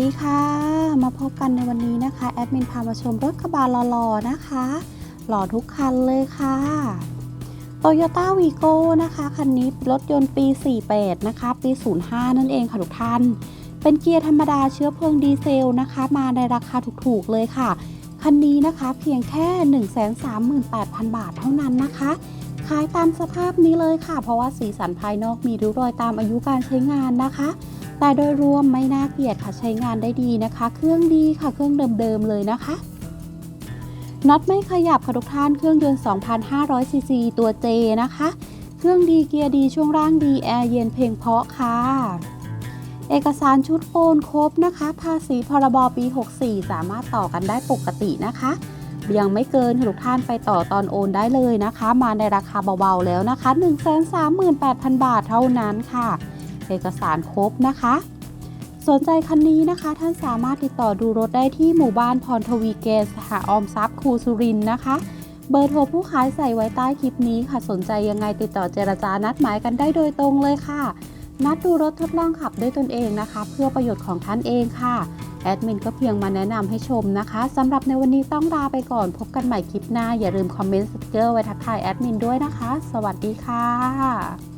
ดีค่ะ มาพบกันในวันนี้นะคะ แอดมินพามาชมรถกระบะหล่อๆนะคะ หล่อทุกคันเลยค่ะ Toyota Vigo นะคะ คันนี้รถยนต์ปี 48 นะคะ ปี 05 นั่นเองค่ะทุกท่าน เป็นเกียร์ธรรมดาเชื้อเพลิงดีเซลนะคะ มาในราคาถูกๆเลยค่ะ คันนี้นะคะเพียงแค่ 138,000 บาทเท่านั้นนะคะ ขายตามสภาพนี้เลยค่ะ เพราะว่าสีสันภายนอกมีริ้วรอยตามอายุการใช้งานนะคะ แต่โดยรวมไม่น่าเกลียดค่ะใช้งานได้ดีนะคะ เครื่องดีค่ะเครื่องเดิมๆเลยนะคะน็อตไม่ขยับค่ะทุกท่านเครื่องยนต์ 2,500 ซีซีตัว J นะคะ เครื่องดีเกียร์ดีช่วงล่างดีแอร์เย็นเพลงเพาะค่ะ เอกสารชุดโอนครบนะคะ ภาษีพรบปี 64 สามารถต่อกันได้ปกตินะคะ ยังไม่เกินค่ะทุกท่านไปต่อตอนโอนได้เลยนะคะ มาในราคาเบาๆแล้วนะคะ 138,000 บาทเท่านั้นค่ะ เอกสารครบนะคะ สนใจคันนี้นะคะ ท่านสามารถติดต่อดูรถได้ที่หมู่บ้านพรทวีเกสหาออมทรัพย์คูสุรินนะคะ เบอร์โทรผู้ขายใส่ไว้ใต้คลิปนี้ค่ะ สนใจยังไงติดต่อเจรจานัดหมายกันได้โดยตรงเลยค่ะ นัดดูรถทดลองขับด้วยตนเองนะคะ เพื่อประโยชน์ของท่านเองค่ะแอดมินก็เพียงมาแนะนำให้ชมนะคะสำหรับในวันนี้ต้องลาไปก่อน พบกันใหม่คลิปหน้า อย่าลืมคอมเมนต์สติกเกอร์ไว้ทักทายแอดมินด้วยนะคะ สวัสดีค่ะ